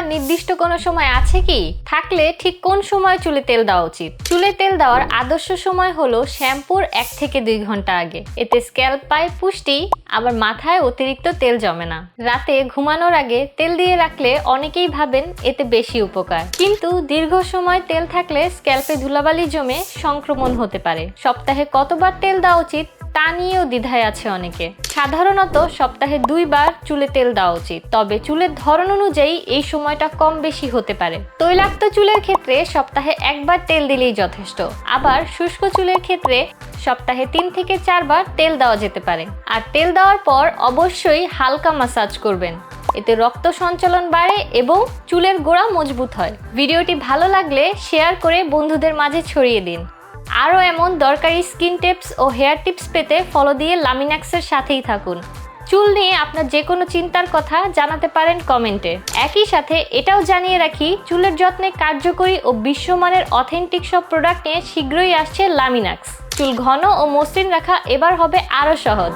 দেওয়ার নির্দিষ্ট কোনো সময় আছে কি? থাকলে ঠিক কোন সময় চুলে তেল দেওয়া উচিত? চুলে তেল দেওয়ার আদর্শ সময় হলো শ্যাম্পুর এক থেকে দুই ঘণ্টা আগে। এতে স্ক্যাল্প পায় পুষ্টি, আবার মাথায় অতিরিক্ত তেল জমে না। রাতে ঘুমানোর আগে তেল দিয়ে রাখলে অনেকেই ভাবেন এতে বেশি উপকার। কিন্তু দীর্ঘ সময় তেল থাকলে স্ক্যাল্পে ধুলাবালি জমে সংক্রমণ হতে পারে। সপ্তাহে কতবার তেল দেওয়া উচিত? তা নিয়েও দ্বিধায় আছে অনেকে। সাধারণত সপ্তাহে দুইবার চুলে তেল দেওয়া উচিত, তবে চুলের ধরন অনুযায়ী এই সময়টা কম বেশি হতে পারে। তৈলাক্ত চুলের ক্ষেত্রে সপ্তাহে একবার তেল দিলেই যথেষ্ট, আবার শুষ্ক চুলের ক্ষেত্রে সপ্তাহে তিন থেকে চারবার তেল দেওয়া যেতে পারে। আর তেল দেওয়ার পর অবশ্যই হালকা মাসাজ করবেন। এতে রক্ত সঞ্চালন বাড়ে এবং চুলের গোড়া মজবুত হয়। ভিডিওটি ভালো লাগলে শেয়ার করে বন্ধুদের মাঝে ছড়িয়ে দিন। আরও এমন দরকারি স্কিন টিপস ও হেয়ার টিপস পেতে ফলো দিয়ে লামিনাক্সের সাথেই থাকুন। চুল নিয়ে আপনার যে কোনো চিন্তার কথা জানাতে পারেন কমেন্টে। একই সাথে এটাও জানিয়ে রাখি, চুলের যত্নে কার্যকরী ও বিশ্বমানের অথেন্টিক সব প্রোডাক্ট নিয়ে শীঘ্রই আসছে লামিনাক্স। চুল ঘন ও মসৃণ রাখা এবার হবে আরও সহজ।